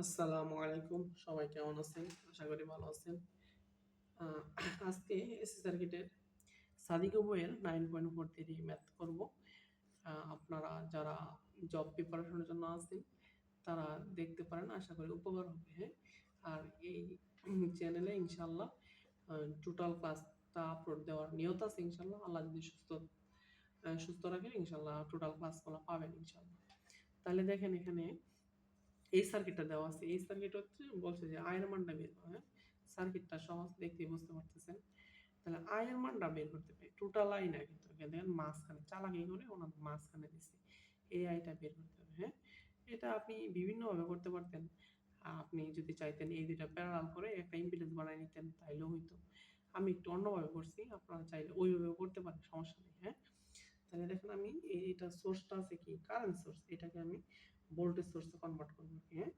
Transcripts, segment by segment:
আসসালামু আলাইকুম। সবাই কেমন আছেন? আশা করি ভালো আছেন। আজকে এসি সার্কিটের সাদিক বইয়ের nine point four three math করব। আপনারা যারা জব প্রিপারেশনের জন্য আছেন, তারা দেখতে পারেন, আশা করি উপকার হবে হ্যাঁ? আর এই চ্যানেলে ইনশাল্লাহ টোটাল ক্লাসটা আপলোড দেওয়ার নিয়ত আছে ইনশাল্লাহ আল্লাহ যদি সুস্থ সুস্থ রাখেন ইনশাল্লাহ টোটাল ক্লাসগুলো পাবেন ইনশাল্লাহ তাহলে দেখেন এখানে এই সার্কিটটা দেওয়া আছে। এই সার্কিট হচ্ছে বলছে যে আয়ের মানটা বের করে হ্যাঁ? সার্কিটটা সহজ দেখতে বুঝতে পারতেছেন। তাহলে আয়ের মানটা বের করতে পারি টোটাল আই না কিন্তু দেখেন, মাঝখানে চালাকি করে ওনার মাঝখানে দিছে। এই আইটা বের করতে হবে হ্যাঁ? এটা আপনি বিভিন্নভাবে করতে পারতেন। আপনি যদি চাইতেন এই দুইটা প্যারালাল করে একটা ইম্পিডেন্স বানিয়ে নিতেন, তাইলেও হইতো। আমি একটু অন্যভাবে করছি, আপনারা চাইলে ওইভাবে করতে পারেন, সমস্যা নেই হ্যাঁ? তাহলে দেখেন আমি এই- এটা সোর্সটা আছে কি? কারেন্ট সোর্স এটাকে আমি ভোল্টেজ সোর্সে কনভার্ট করব হ্যাঁ?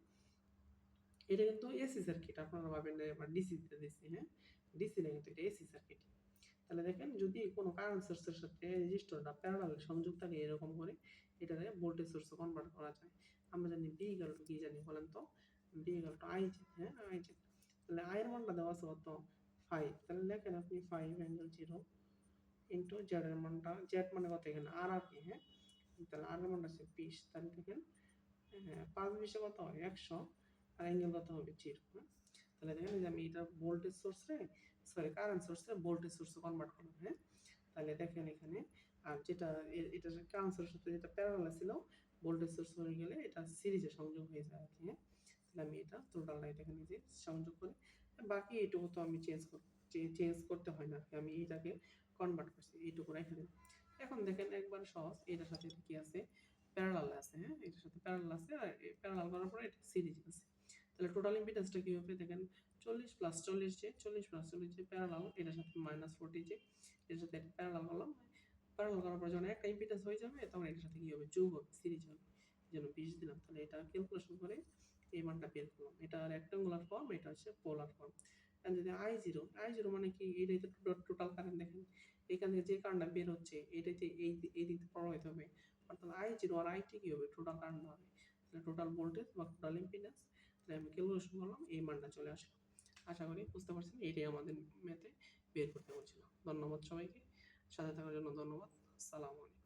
এটা কিন্তু এসি সার্কিট আপনারা ভাবেন যে আমরা ডিসিতে দিছি হ্যাঁ? ডিসি না কিন্তু এটা এসি সার্কিট তাহলে দেখেন যদি কোনো কারেন্ট সোর্সের সাথে রেজিস্টারটা প্যারালাল সংযোগ থাকে এরকম করে, এটাকে ভোল্টেজ সোর্সে কনভার্ট করা যায়। আমরা জানি বি ইকাল টু কি জানি বলেন তো? বি ইকাল টু আই হ্যাঁ? আই তাহলে আয়ের মানটা দেওয়া আছে কত? ফাইভ তাহলে দেখেন আপনি five angle zero into Z এর মানটা জেড মানে কত এখানে আর আর কি হ্যাঁ? তাহলে আর এর মানটা হচ্ছে বিশ, তাহলে দেখেন পাঁচ বিশে কত হয়? একশো, আর অ্যাঙ্গেল কত হবে? জিরো হ্যাঁ? তাহলে দেখেন যে আমি এটা ভোল্টেজ সোর্সে সরি কারেন্ট সোর্সে ভোল্টেজ সোর্সে কনভার্ট করলাম হ্যাঁ? তাহলে দেখেন এখানে, আর যেটা এটা কারেন্ট সোর্সের সাথে যেটা প্যারালাল ছিল ভোল্টেজ সোর্স হয়ে গেলে এটা সিরিজে সংযোগ হয়ে যায় আর কি হ্যাঁ? তাহলে আমি এটা টোটাল লাইট এখানে যে সংযোগ করি, বাকি এইটুকু তো আমি চেঞ্জ করব। চেঞ্জ করতে হয় না। আমি এইটাকে কনভার্ট করছি, এইটুকু দিলাম এখন দেখেন একবার সহজ, এটার সাথে কি আছে? প্যারালাল আছে হ্যাঁ? এটার সাথে প্যারালাল আছে, আর প্যারালাল করার পরে এটা সিরিজ আছে। তাহলে টোটাল ইম্পিডেন্সটা কি হবে দেখেন, চল্লিশ প্লাস চল্লিশ যে, চল্লিশ প্লাস চল্লিশ যে প্যারালাল এটার সাথে মাইনাস ফোর্টি যে, এটার সাথে প্যারালাল করলাম। প্যারালাল করার পর যখন একটা ইম্পিডেন্স হয়ে যাবে, তখন এটার সাথে কি হবে? যোগ হবে সিরিজ হবে। জন্য বিশ দিলাম। তাহলে এটা ক্যালকুলেশন করে এই মানটা বের করলাম। এটা রেক্টাঙ্গুলার ফর্ম এটা হচ্ছে পোলার ফর্ম আর যদি আই জিরো আই জিরো মানে কি এটাই তো টোটাল কারেন্ট দেখেন এখান থেকে যে কারেন্টটা বের হচ্ছে এটাতে এই এই দিক থেকে প্রবাহিত হবে অর্থাৎ আই জিরো আর আইটি কি হবে টোটাল কারেন্ট হবে তাহলে টোটাল ভোল্টেজ বা টোটাল ইম্পিডেন্স তাহলে আমি ক্যালকুলেশন করলাম এই মানটা চলে আসলো আশা করি বুঝতে পারছেন এটাই আমাদের ম্যাথে বের করতে বলছিলাম ধন্যবাদ সবাইকে সাথে থাকার জন্য ধন্যবাদ আসসালামু আলাইকুম